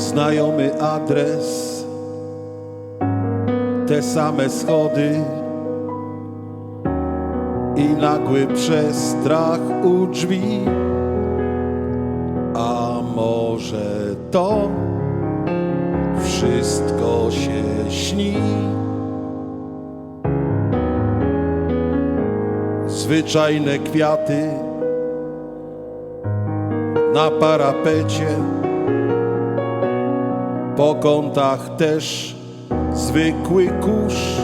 Znajomy adres, te same schody i nagły przestrach u drzwi. A może to wszystko się śni? Zwyczajne kwiaty na parapecie, po kątach też zwykły kurz.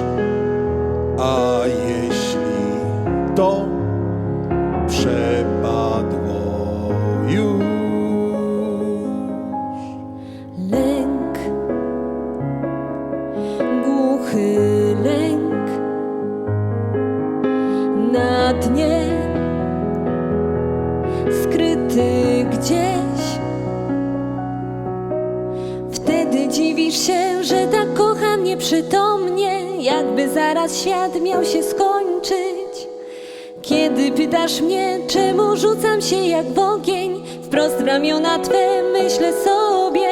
A jeśli to przepadło już, Lęk, głuchy lęk. Na dnie, jakby zaraz świat miał się skończyć. Kiedy pytasz mnie, czemu rzucam się jak w ogień, wprost w ramiona Twe myślę sobie.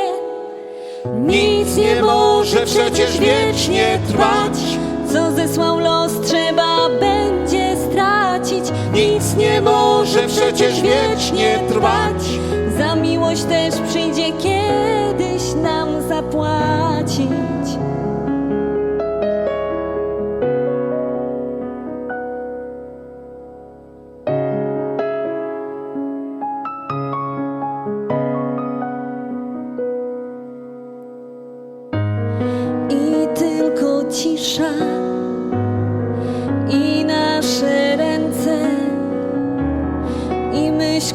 Nic nie może przecież wiecznie trwać, co zesłał los trzeba będzie stracić. Nic nie może przecież wiecznie trwać, za miłość też przyjdzie kiedyś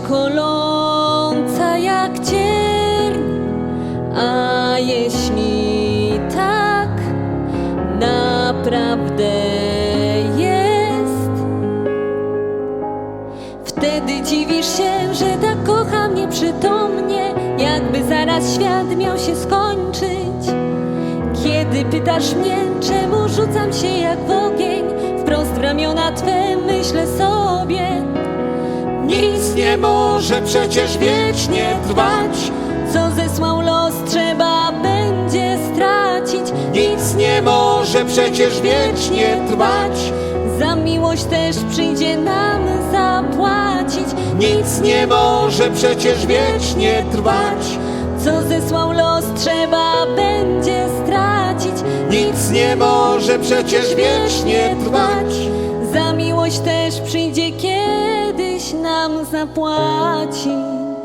koląca jak cierń. A jeśli tak naprawdę jest, wtedy dziwisz się, że tak kocham nieprzytomnie, jakby zaraz świat miał się skończyć. Kiedy pytasz mnie, czemu rzucam się jak w ogień, wprost w ramiona Twe myślę sobie. Nie może przecież wiecznie trwać, co zesłał los trzeba będzie stracić. Nic nie może przecież wiecznie trwać, za miłość też przyjdzie nam zapłacić. Nic nie może przecież wiecznie trwać, co zesłał los trzeba będzie stracić. Nic nie może przecież wiecznie trwać, za miłość też przyjdzie kiedyś nam zapłacić.